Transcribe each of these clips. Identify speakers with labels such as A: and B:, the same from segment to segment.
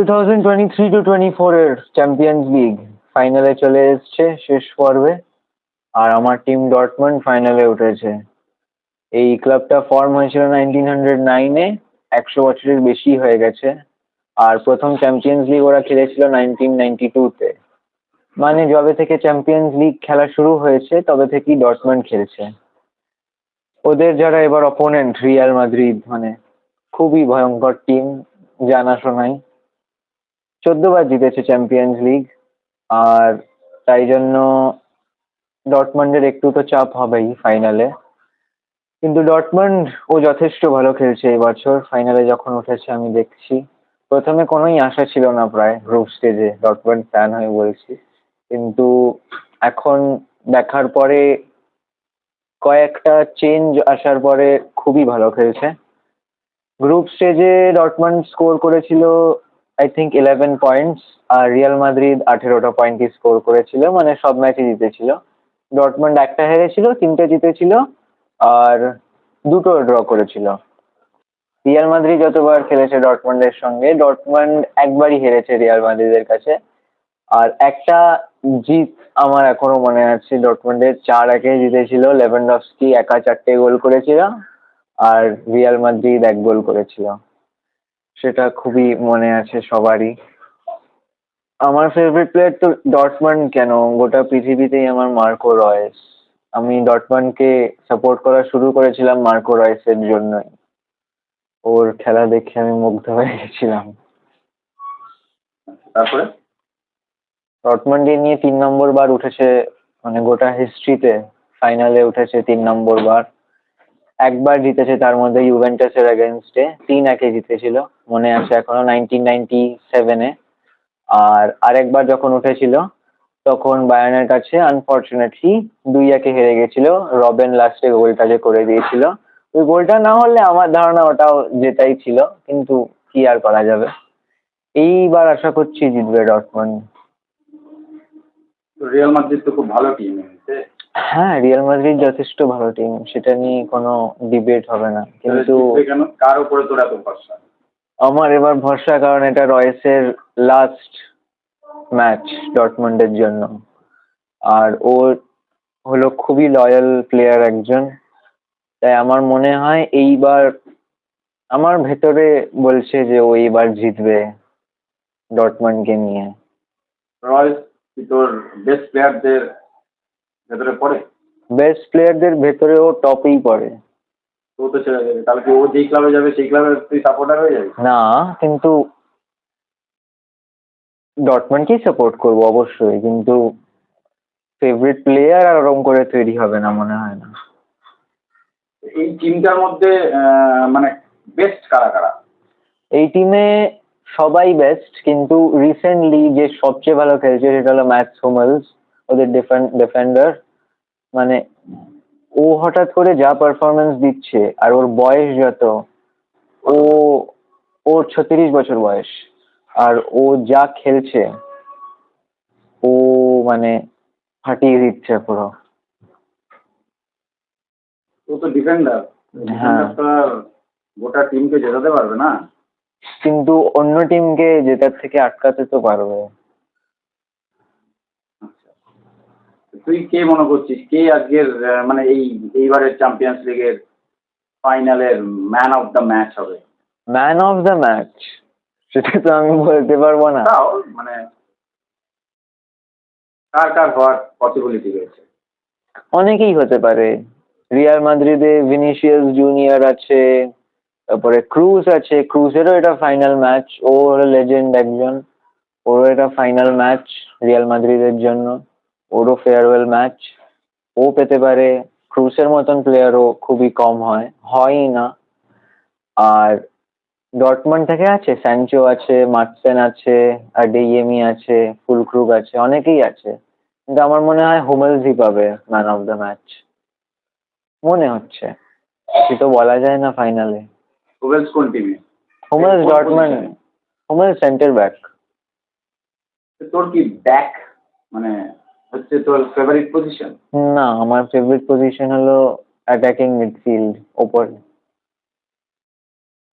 A: Two thousand twenty three two twenty ফোরের champions league ফাইনালে চলে এসছে শেষ পর্বে, আর আমার টিম ডটমন্ড ফাইনালে উঠেছে। এই ক্লাবটা ফর্ম হয়েছিল নাইনটিন হান্ড্রেড নাইনে একশো বছরের বেশি হয়ে গেছে, আর প্রথম চ্যাম্পিয়ন্স লিগ ওরা খেলেছিল নাইনটিন নাইনটি টুতে মানে যবে থেকে চ্যাম্পিয়ন্স লিগ খেলা শুরু হয়েছে, তবে থেকেই ডটমন্ড খেলছে। ওদের যারা এবার অপোনেন্ট রিয়াল মাদ্রিদ মানে খুবই ভয়ঙ্কর টিম জানাশোনাই চোদ্দবার জিতেছে চ্যাম্পিয়ন্স লিগ আর তাই জন্য ডটমন্ডের একটু তো চাপ হবেই ফাইনালে কিন্তু ডটমন্ড ও যথেষ্ট ভালো খেলছে এবছর ফাইনালে যখন উঠেছে আমি দেখছি। প্রথমে কোনোই আশা ছিল না প্রায় গ্রুপ স্টেজে ডটমন্ড ফ্যান হয়ে বলছি। কিন্তু এখন দেখার পরে কয়েকটা চেঞ্জ আসার পরে খুবই ভালো খেলছে। গ্রুপ স্টেজে ডটমন্ড স্কোর করেছিল আই থিঙ্ক ইলেভেন পয়েন্টস আর রিয়াল মাদ্রিদ আঠেরোটা পয়েন্টই স্কোর করেছিল মানে সব ম্যাচই জিতেছিল। ডটমন্ড একটা হেরেছিল, তিনটে জিতেছিল, আর দুটো ড্র করেছিল। রিয়াল মাদ্রিদ যতবার খেলেছে ডটমন্ডের সঙ্গে ডটমন্ড একবারই হেরেছে রিয়াল মাদ্রিদের কাছে। আর একটা জিত আমার এখনও মনে আছে ডটমন্ডের চার একে জিতেছিল লেভেনডস্কি একা চারটে গোল করেছিল, আর রিয়াল মাদ্রিদ এক গোল করেছিল। সেটা খুবই মনে আছে সবারই। আমার ফেভারিট প্লেয়ার তো ডটমন্ড কেন? গোটা পৃথিবীতেই আমার মার্কো রয়েস। আমি ডটমন্ডকে সাপোর্ট করা শুরু করেছিলাম মার্কো রয়েসের জন্যই। ওর খেলা দেখে আমি মুগ্ধ হয়ে গেছিলাম।
B: তারপরে?
A: ডটমন্ডে নিয়ে তিন নম্বর বার উঠেছে মানে গোটা হিস্ট্রিতে ফাইনালে উঠেছে তিন নম্বর বার। একবার জিতেছে তার মধ্যে ইউভেন্টাসের এগেনস্টে তিন একে জিতেছিল, মনে আছে এখনও নাইনটিন নাইনটি সেভেনে আর আরেকবার যখন উঠেছিল, তখন বায়ানের কাছে আনফর্চুনেটলি দুই একে হেরে গেছিল। রবেন লাস্টে গোলটা যে করে দিয়েছিল। ওই গোলটা না হলে আমার ধারণা ওটাও জেতাই ছিল, কিন্তু কি আর করা যাবে? এইবার আশা করছি জিতবে ডটমন্ড
B: রিয়াল মাদ্রিদ তো খুব ভালো টিম
A: হ্যাঁ রিয়াল মাদ্রিদ যথেষ্ট ভালো টিম সেটা নিয়ে কোনো ডিবেট হবে না। কিন্তু
B: কার উপরে তোর এত ভরসা?
A: আমার এবার ভরসা কারণ এটা রয়েসের লাস্ট ম্যাচ ডটমন্ডের জন্য। আর ও হলো খুবই লয়াল প্লেয়ার একজন। তাই আমার মনে হয় এইবার আমার ভেতরে বলছে যে ও এইবার জিতবে ডটমন্ডকে নিয়ে।
B: কি তোর বেস্ট প্লেয়ারদের ভেতরে পড়ে?
A: বেস্ট প্লেয়ারদের ভেতরে ও টপেই পড়ে।
B: তো তো ছেড়ে দেবে তাহলে কি ও যেই ক্লাবে যাবে সেই ক্লাবের তুই সাপোর্টার হয়ে যাবি?
A: না কিন্তু ডটমন্ডকেই সাপোর্ট করব অবশ্যই কিন্তু ফেভারিট প্লেয়ার আর ওরকম করে তৈরি হবে না মনে হয় না।
B: এই টিমটার মধ্যে মানে বেস্ট কারা কারা?
A: এই টিমে সবাই বেস্ট কিন্তু রিসেন্টলি যে সবচেয়ে ভালো খেলছে সেটা হলো ম্যাথস হোমেলস ওদের ডিফেন্ডার মানে ও হঠাৎ করে যা পারফরমেন্স দিচ্ছে আর ওর বয়স যত ও ওর ছত্রিশ বছর বয়স আর ও যা খেলছে ও মানে ফাটিয়ে দিচ্ছে পুরো।
B: ও তো ডিফেন্ডার
A: হ্যাঁ।
B: গোটা টিমকে জেতাতে পারবে না?
A: কিন্তু অন্য টিমকে জেতার থেকে আটকাতে তো পারবে।
B: তুই কে মনে করছিস? কে আজকের মানে এই এইবারের চ্যাম্পিয়ন্স লিগের ফাইনালের ম্যান অফ দ্য ম্যাচ হবে?
A: ম্যান অফ দ্য ম্যাচ সেটা তো আমি বলতে পারব না।
B: মানে কার কার হওয়ার পসিবিলিটি রয়েছে?
A: অনেকেই হতে পারে। রিয়াল মাদ্রিদে ভিনিসিয়াস জুনিয়র আছে তারপরে ক্রুজ আছে। ক্রুজেরও এটা ফাইনাল ম্যাচ ও লেজেন্ড একজন। ওরও এটা ফাইনাল ম্যাচ রিয়াল মাদ্রিদের জন্য। ওরও ফেয়ারওয়েল ম্যাচ ও পেতে পারে ক্রুসের মতন প্লেয়ারও খুবই কম হয় হয়ই না। আর ডটমন্ড থেকে আছে স্যানচো আছে মার্টসেন আছে আর ডেইয়েমি আছে ফুলক্রুগ আছে অনেকেই আছে। কিন্তু আমার মনে হয় হোমেলসই পাবে ম্যান অফ দ্য ম্যাচ মনে হচ্ছে। সে তো বলা যায় না ফাইনালে
B: রুবেলস কোন টিমে
A: Hummels
B: position
A: Hummels centre back
B: তোর কি ব্যাক মানে হচ্ছে তোর ফেভারিট পজিশন
A: না আমার ফেভারিট পজিশন হলো অ্যাটাকিং মিডফিল্ড ওপরে।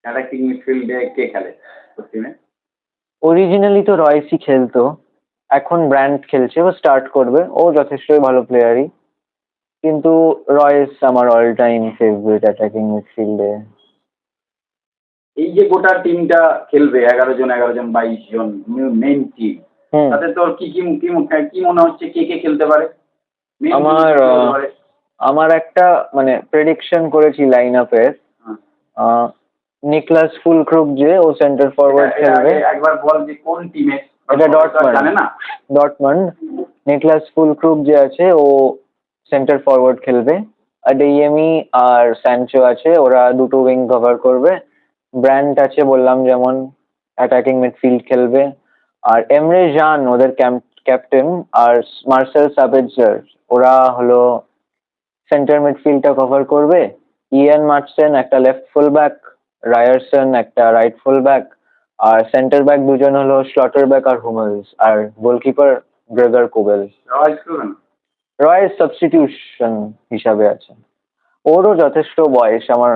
B: অ্যাটাকিং মিডফিল্ডে কে খেলে? তোর
A: অরিজিনালি তো রয়েসই খেলতো এখন ব্র্যান্ড খেলছে ও স্টার্ট করবে ও যথেষ্টই ভালো প্লেয়ারই কিন্তু রয়েস আমার অল টাইম ফেভারিট অ্যাটাকিং মিডফিল্ডে
B: এই যে গোটা টিমটা খেলবে এগারো জন এগারো জন বাইশ জন মেন টিম তাতে তোর কি কি কি কি মনে হচ্ছে কে কে খেলতে পারে?
A: আমার? আমার একটা মানে প্রেডিকশন করেছি লাইন
B: হ্যাঁ।
A: নিকলাস ফুলক্রুপ যে ও সেন্টার ফরওয়ার্ড খেলবে।
B: একবার বল যে কোন টিমে
A: এটা ডটমন্ড।
B: জানে না।
A: ডটমন্ড নিকলাস ফুলক্রুপ যে আছে ও সেন্টার ফরওয়ার্ড খেলবে। আর ডেইএমি আর স্যানচো আছে ওরা দুটো উইং কভার করবে। ব্র্যান্ড আছে বললাম যেমন অ্যাটাকিং মিডফিল্ড খেলবে। আর এমরে জান ওদের ক্যাপ্টেন আর মার্সেল সাবেজার ওরা হলো সেন্টার মিডফিল্ডটা কভার করবে। ইয়ান মার্চসেন একটা লেফট ফুল ব্যাক রায়ারসন একটা রাইট ফুল ব্যাক আর সেন্টার ব্যাক দুজন হলো স্লটার ব্যাক আর হুমেলস আর গোলকিপার গ্রেগার কোবেল
B: করবে
A: সাবস্টিটিউশন হিসাবে আছে। ওরও যথেষ্ট বয়স আমার।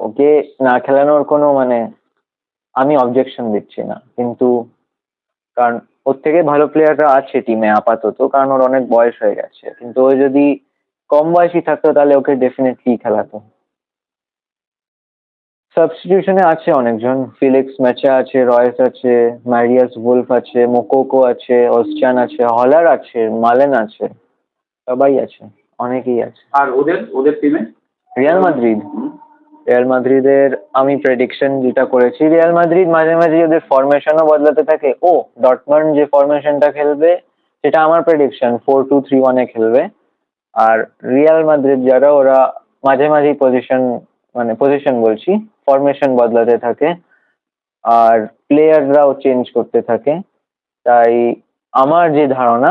A: ওকে না খেলানোর কোনো মানে আমি অবজেকশন দিচ্ছি না। কিন্তু কারণ ওর থেকে ভালো প্লেয়াররা আছে টিমে আপাতত কারণ ওর অনেক বয়স হয়ে গেছে। কিন্তু ও যদি কম বয়সী থাকতো তাহলে ওকে ডেফিনেটলি খেলাতো। সাবস্টিটিউশনে আছে অনেকজন। ফিলিক্স ম্যাচা আছে রয়েস আছে ম্যারিয়াস উলফ আছে মোকোকো আছে অস্টান আছে হলার আছে মালেন আছে সবাই আছে অনেকেই আছে।
B: আর ওদের ওদের টিমে
A: রিয়াল মাদ্রিদ রিয়াল মাদ্রিদের আমি প্রেডিকশন যেটা করেছি রিয়াল মাদ্রিদ মাঝে মাঝে ওদের ফরমেশনও বদলাতে থাকে। ও ডটমন্ড যে ফরমেশনটা খেলবে, সেটা আমার প্রেডিকশন ফোর টু থ্রি ওয়ানে খেলবে। আর রিয়াল মাদ্রিদ যারা, ওরা মাঝে মাঝেই পজিশন মানে পজিশন বলছি ফরমেশন বদলাতে থাকে। আর প্লেয়াররাও চেঞ্জ করতে থাকে। তাই আমার যে ধারণা,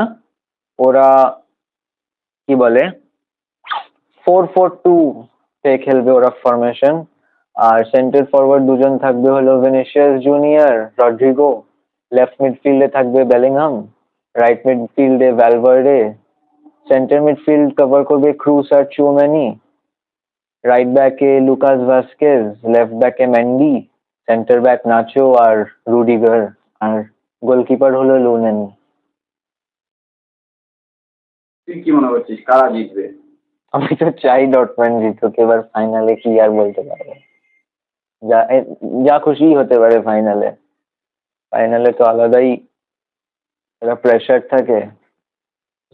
A: ওরা কি বলে ফোর ফোর টু তে খেলবে ওরা ফরমেশন আর সেন্টার ফরওয়ার্ড দুজন থাকবে হলো ভিনিসিয়াস জুনিয়র রড্রিগো লেফট মিডফিল্ডে থাকবে বেলিংহাম রাইট মিডফিল্ডে ভ্যালভার্ডে সেন্টার মিডফিল্ড কভার করবে ক্রুস আর চুমেনি রাইট ব্যাকে লুকাস ভাস্কেজ লেফট ব্যাকে ম্যান্ডি সেন্টার ব্যাক নাচো আর রুডিগার আর গোলকিপার হলো লুনেন
B: তুই কি মনে করছিস? কারা জিতবে?
A: আমি তো চাই ডট ডটম্যান্ড জিতুক এবার ফাইনালে কি আর বলতে পারব? যা যা খুশি হতে পারে ফাইনালে ফাইনালে তো আলাদাই একটা প্রেশার থাকে।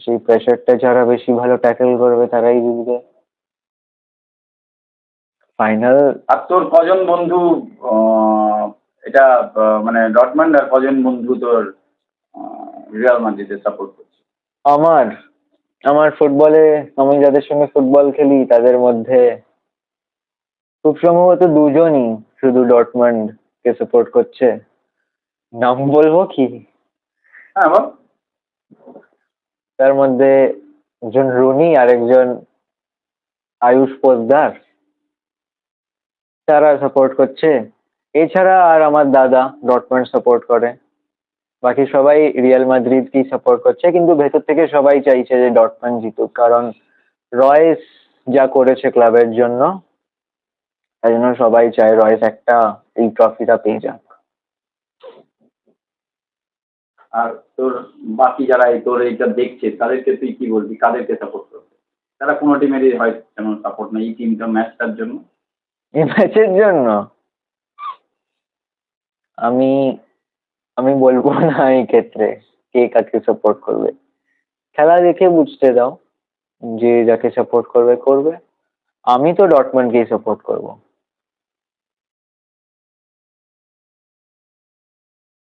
A: সেই প্রেশারটা যারা বেশি ভালো ট্যাকেল করবে তারাই জিতবে। ফাইনাল
B: আর তোর কজন বন্ধু এটা মানে ডটমান্ড আর কজন বন্ধু তোর রিয়াল মাদ্রিদের সাপোর্ট করছে?
A: আমার? আমার ফুটবলে আমি যাদের সঙ্গে ফুটবল খেলি তাদের মধ্যে খুব সম্ভবত দুজনই শুধু ডটমন্ড কে সাপোর্ট করছে। নাম বলব কি?
B: হ্যাঁ বল।
A: তার মধ্যে একজন রুনি আর একজন আয়ুষ পোদ্দার। তারা সাপোর্ট করছে। এছাড়া আর আমার দাদা ডটমন্ড সাপোর্ট করে। বাকি সবাই রিয়াল মাদ্রিদকেই সাপোর্ট করছে কিন্তু ভেতর থেকে সবাই চাইছে যে ডটমন্ড জিতুক কারণ রয়েস যা করেছে ক্লাবের জন্য তাই জন্য সবাই চায় রয়েস একটা এই ট্রফিটা পেয়ে যাক।
B: আর তোর বাকি যারা এই তোর এইটা দেখছে তাদেরকে তুই কি বলবি? কাদেরকে সাপোর্ট করবে? তারা কোনো টিমেরই হয় তেমন সাপোর্ট নেই এই টিমটা ম্যাচটার জন্য।
A: এই ম্যাচের জন্য? আমি আমি বলব না এই ক্ষেত্রে কে কাকে সাপোর্ট করবে। খেলা দেখে বুঝতে দাও যে যাকে সাপোর্ট করবে করবে। আমি তো ডটমেন্টকেই সাপোর্ট করব।